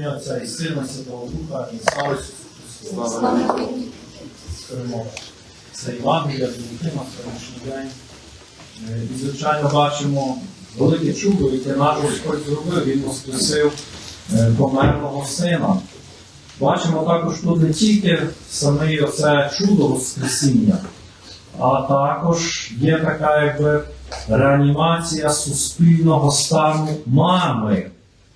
ім'я Отця і Сина, Святого Духа, і слава Ісусу Христу. Перемога. Це Євангелія на сьогоднішній день. Е, І, звичайно, бачимо велике чудо, яке наш Господь зробив. Він воскресив е, померлого сина. Бачимо також тут не тільки саме оце чудо Воскресіння, а також є така якби реанімація суспільного стану мами.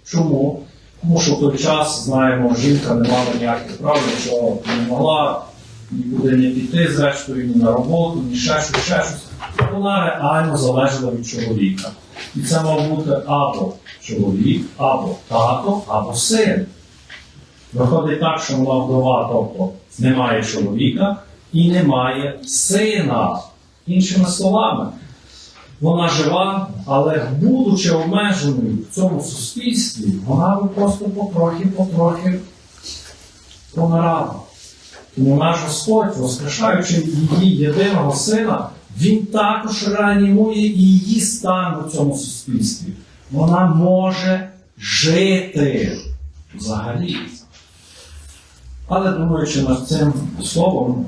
Чому? Тому що в той час, знаємо, жінка не мала ніяких прав, нічого не могла нікуди не піти, зрештою, ні на роботу, ні ще щось, ще щось. Вона реально залежала від чоловіка. І це мав бути або чоловік, або тато, або син. Виходить так, що вона вдова, тобто немає чоловіка і немає сина. Іншими словами, вона жива, але будучи обмеженою в цьому суспільстві, вона просто потрохи-потрохи помирала. Тому наш Господь, воскрешаючи її єдиного сина, Він також реанімує і її стан у цьому суспільстві. Вона може жити взагалі. Але думаючи над цим словом,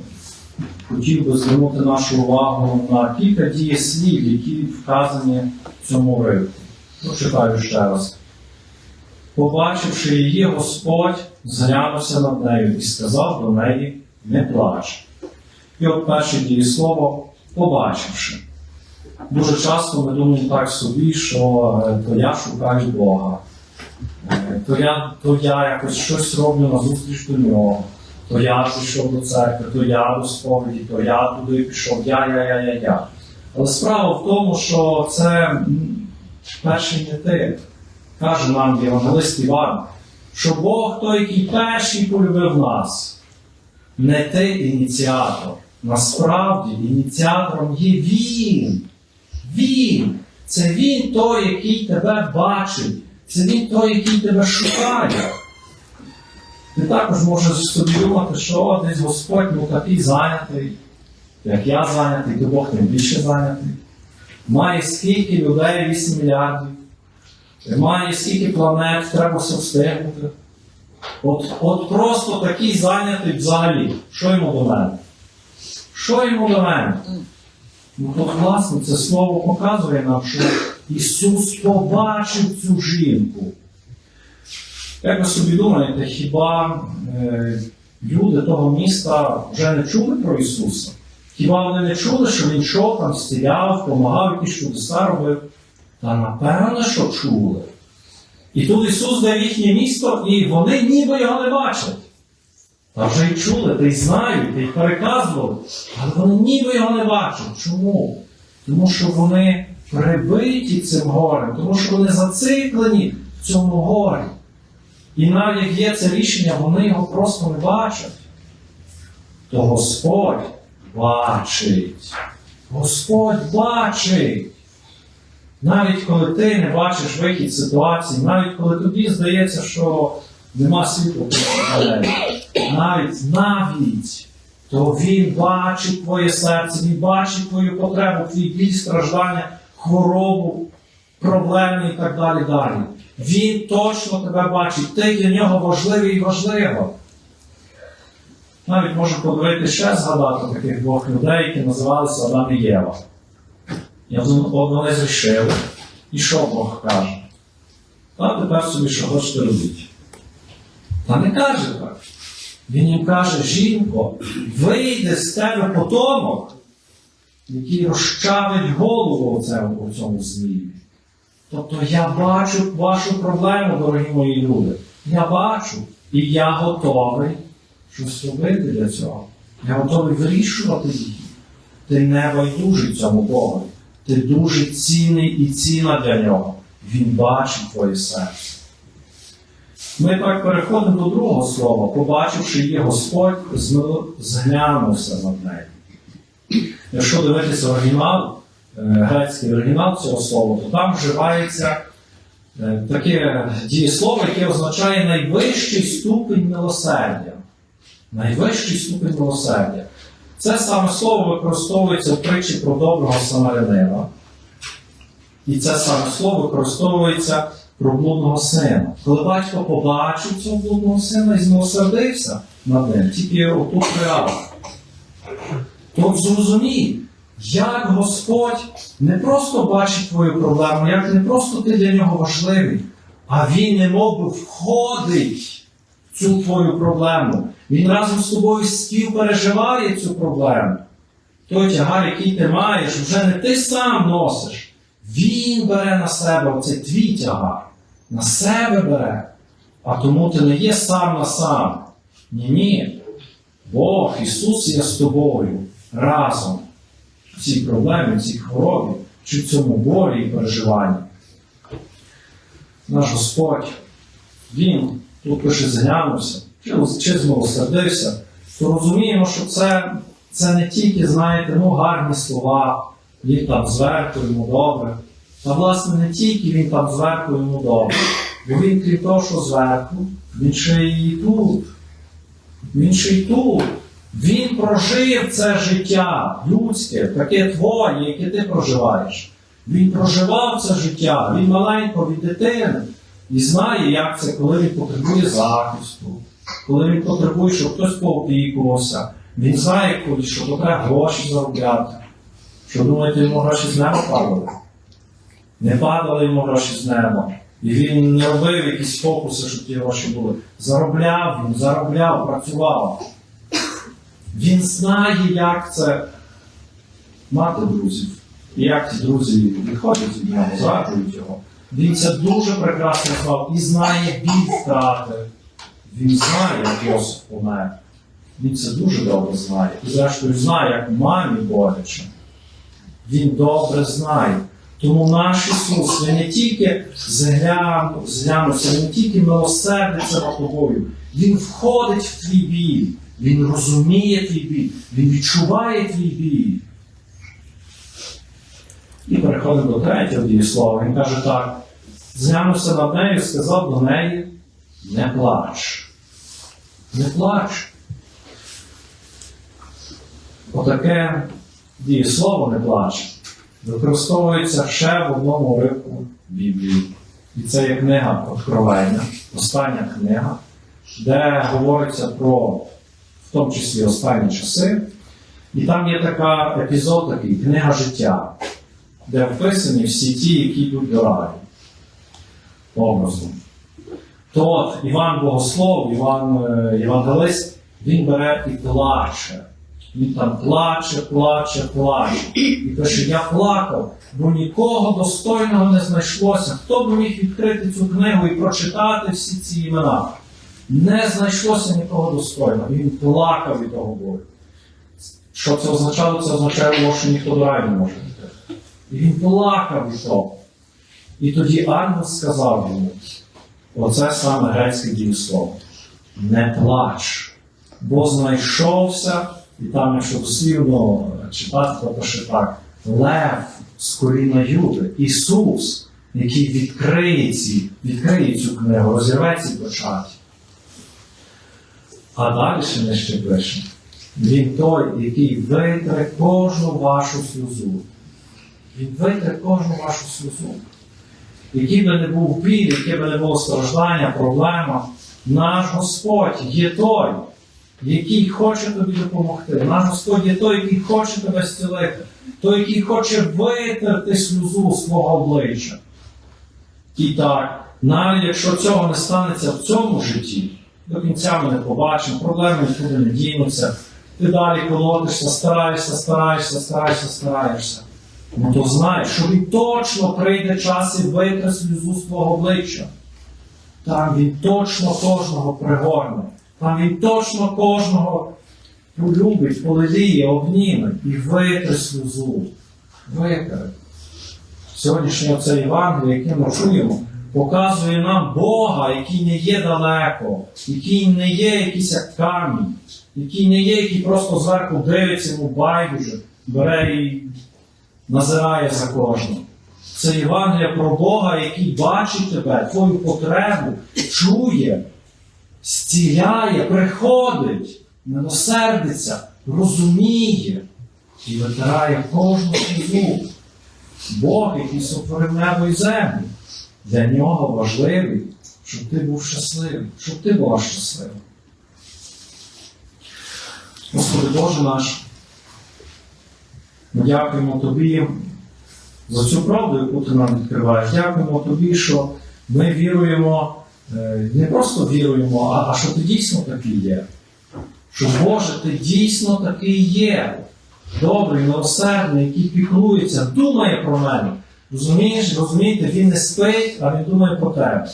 хотів би звернути нашу увагу на кілька дієслів, які вказані в цьому ривку. Прочитаю ще раз. Побачивши її, Господь зглянувся над нею і сказав до неї не плач. І от перше дієслово побачивши. Дуже часто ми думаємо так собі, що е, то я шукаю Бога, Е, то я, то я якось щось роблю на зустріч до нього, то я пішов до церкви, то я до сповіді, то я туди пішов, я, я, я, я, я. Але справа в тому, що це перший не ти. Каже нам Євангелист Іван, що Бог той, який перший полюбив нас, не ти ініціатор. Насправді ініціатором є Він. Він. Це Він той, який тебе бачить. Це Він той, який тебе шукає. Ти також можеш собі думати, що десь Господь ну, такий зайнятий, як я зайнятий, то Бог тим більше зайнятий. Має скільки людей, 8 мільярдів. Має скільки планет, треба все встигнути. От, от просто такий зайнятий взагалі. Що йому до мене? Що йому до мене? Ну, то, власне, це слово показує нам, що Ісус побачив цю жінку. Як ви собі думаєте, хіба е, люди того міста вже не чули про Ісуса? Хіба вони не чули, що Він йшов там, стріляв, допомагав якісь чудеса робив? Та напевно, що чули. І тут Ісус дає їхнє місто, і вони ніби його не бачать. Та вже й чули, та й знають, та й переказували, але вони ніби його не бачать. Чому? Тому що вони прибиті цим горем, тому що вони зациклені в цьому горі. І навіть як є це рішення, вони його просто не бачать. То Господь бачить. Господь бачить. Навіть коли ти не бачиш вихід ситуації, навіть коли тобі здається, що нема навіть, навіть, навіть, то він бачить твоє серце, він бачить твою потребу, твій біль, страждання, хворобу, проблеми і так далі. далі. Він точно тебе бачить, ти для нього важливий і важливо. Навіть можу подивитися ще згадати таких двох людей, які називалися Адам і Єва. І вони зрішили. І що Бог каже? Та тепер собі що хочете робіть. Та не каже так. Він їм каже, жінко, вийде з тебе потомок, який розчавить голову у цьому змії. Тобто я бачу вашу проблему, дорогі мої люди. Я бачу, і я готовий щось робити для цього. Я готовий вирішувати її. Ти не байдужий цьому Богу. Ти дуже цінний і ціна для нього. Він бачить твоє серце. Ми так переходимо до другого слова, побачивши її Господь, змил- зглянувся над нею. Якщо дивитися оригінал, е, грецький оригінал цього слова, то там вживається е, таке дієслово, яке означає найвищий ступінь милосердя. Найвищий ступінь милосердя. Це саме слово використовується в притчі про доброго самарянина. І це саме слово використовується про блудного сина. Коли батько побачив цього блудного сина і змилосердився над ним, тільки отут реально. То зрозумій, як Господь не просто бачить твою проблему, як не просто ти для нього важливий, а Він не мов би входить в цю твою проблему. Він разом з тобою співпереживає цю проблему. Той тягар, який ти маєш, вже не ти сам носиш. Він бере на себе оцей твій тягар. На себе бере. А тому ти не є сам на сам. Ні, ні. Бог, Ісус є з тобою разом цій проблемі, цій хворобі, чи цьому болі і переживанні. Наш Господь, Він тут пише зглянувся, чи змилосердився, то розуміємо, що це, це не тільки, знаєте, ну, гарні слова, він там зверху йому добре. Та, власне, не тільки він там зверху йому добре. Бо він, крім того, що зверху, він ще й тут. Він ще й тут. Він прожив це життя людське, таке твоє, яке ти проживаєш. Він проживав це життя, він маленько від дитини і знає, як це, коли він потребує захисту, коли він потребує, щоб хтось поопікувався. Він знає, коли що треба гроші заробляти. Що думаєте, йому гроші з неба падали? Не падали йому гроші з неба. І він не робив якісь фокуси, щоб ті гроші були. Заробляв він, заробляв, працював. Він знає, як це мати друзів. І як ті друзі відходять від нього, зраджують його. Він це дуже прекрасно знав і знає біль втрати. Він знає, як Йосиф помер. Він це дуже добре знає. І зрештою знає, як мамі боляче. Він добре знає. Тому наш Ісус не тільки зглянувся, не тільки милосердиться над тобою, Він входить в твій біль, Він розуміє твій біль, Він відчуває твій біль. І переходимо до третього дієслова. Він каже так: зглянувся над нею і сказав до неї: не плач. Не плач. Отаке дієслово не плач використовується ще в одному уривку Біблії. І це є книга Откровення, остання книга, де говориться про, тому числі, останні часи. І там є така епізод, такий книга життя, де вписані всі ті, які йдуть до раю. Образом. То от Іван Богослов, Іван е, Євангелист, він бере і плаче. Він там плаче, плаче, плаче. І пише, я плакав, бо нікого достойного не знайшлося. Хто б міг відкрити цю книгу і прочитати всі ці імена? Не знайшлося нікого достойного. Він плакав від того болю. Що це означало? Це означало, що ніхто до раю не може йти. І він плакав від того. І тоді ангел сказав йому, оце саме грецьке дієслово. Не плач, бо знайшовся, і там, якщо дослівно читати, то пише так: Лев з коліна Юди, Ісус, який відкриє, ці, відкриє цю книгу, розірве ці печаті. А далі ще нижче пише. Він той, який витре кожну вашу сльозу. Він витре кожну вашу сльозу. Який би не був біль, яке би не було страждання, проблема, наш Господь є той, який хоче тобі допомогти. Наш Господь є той, який хоче тебе зцілити, той, який хоче витерти сльозу з твого обличчя. І так, навіть якщо цього не станеться в цьому житті, до кінця ми не побачимо, проблеми нікуди не дінуться. Ти далі колотишся, стараєшся, стараєшся, стараєшся, стараєшся. Ну то знай, що він точно прийде час і витре сльозу з твого обличчя. Там він точно кожного пригорне. Там він точно кожного полюбить, полеліє, обніме і витре сльозу. Витре. Сьогоднішнє оце Євангеліє, яке ми чуємо, показує нам Бога, який не є далеко, який не є якийсь як камінь, який не є, який просто зверху дивиться йому байдуже, бере і назирає за кожним. Це Євангелія про Бога, який бачить тебе, твою потребу, чує, зціляє, приходить, милосердиться, розуміє і витирає кожну сльозу. Бог, який сотворив небо і землю. Для нього важливий, щоб ти був щасливий, щоб ти була щаслива. Господи Боже наш, ми дякуємо Тобі за цю правду, яку ти нам відкриваєш. Дякуємо Тобі, що ми віруємо, е, не просто віруємо, а, а що ти дійсно такий є. Що Боже, ти дійсно такий є. Добрий, милосердний, який піклується, думає про мене. Розумієш, розумієте, він не спить, а він думає про тебе.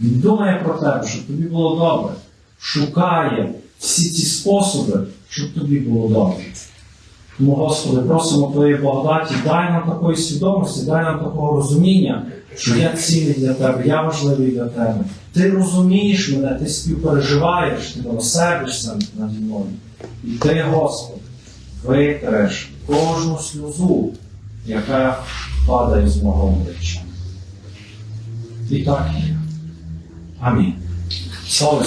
Він думає про тебе, щоб тобі було добре. Шукає всі ці способи, щоб тобі було добре. Тому, Господи, просимо Твоєї благодаті, дай нам такої свідомості, дай нам такого розуміння, що я цінний для тебе, я важливий для тебе. Ти розумієш мене, ти співпереживаєш, ти милосердишся наді мною. І ти, Господи, витреш кожну сльозу, яка падає з мого обличчя. І так є. Амінь. Слава